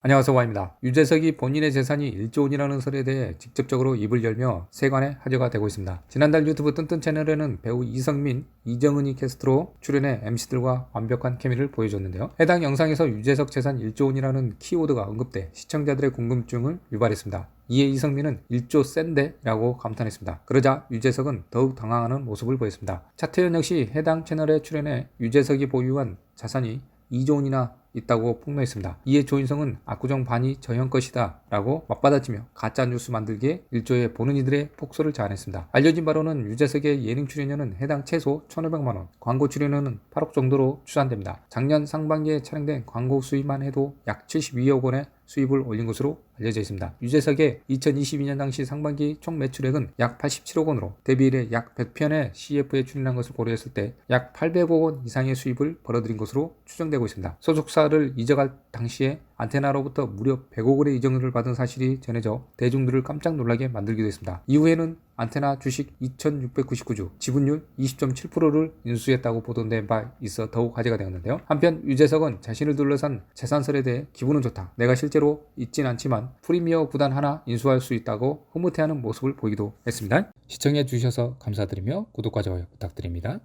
안녕하세요 와입니다. 유재석이 본인의 재산이 1조 원이라는 설에 대해 직접적으로 입을 열며 세간의 화제가 되고 있습니다. 지난달 유튜브 뜬뜬 채널에는 배우 이성민, 이정은이 게스트로 출연해 MC들과 완벽한 케미를 보여줬는데요. 해당 영상에서 유재석 재산 1조 원이라는 키워드가 언급돼 시청자들의 궁금증을 유발했습니다. 이에 이성민은 1조 센데? 라고 감탄했습니다. 그러자 유재석은 더욱 당황하는 모습을 보였습니다. 차태현 역시 해당 채널에 출연해 유재석이 보유한 자산이 2조 원이나 있다고 폭로했습니다. 이에 조인성은 압구정 반이 저형 것이다 라고 맞받아치며 가짜 뉴스 만들기에 일조에 보는 이들의 폭소를 자아냈습니다. 알려진 바로는 유재석의 예능 출연료는 해당 최소 1,500만원, 광고 출연료는 8억 정도로 추산됩니다. 작년 상반기에 촬영된 광고 수입만 해도 약 72억 원의 수입을 올린 것으로 알려져 있습니다. 유재석의 2022년 당시 상반기 총 매출액은 약 87억 원으로 이래 약 100편의 CF에 출연한 것을 고려했을 때 약 800억 원 이상의 수입을 벌어들인 것으로 추정되고 있습니다. 소속사 를 이적할 당시에 안테나로부터 무려 100억 원의 이적료를 받은 사실이 전해져 대중들을 깜짝 놀라게 만들기도 했습니다. 이후에는 안테나 주식 2699주, 지분율 20.7%를 인수했다고 보도된 바 있어 더욱 화제가 되었는데요. 한편 유재석은 자신을 둘러싼 재산설에 대해 기분은 좋다. 내가 실제로 있진 않지만 프리미어 구단 하나 인수할 수 있다고 흐뭇해하는 모습을 보이기도 했습니다. 시청해 주셔서 감사드리며 구독과 좋아요 부탁드립니다.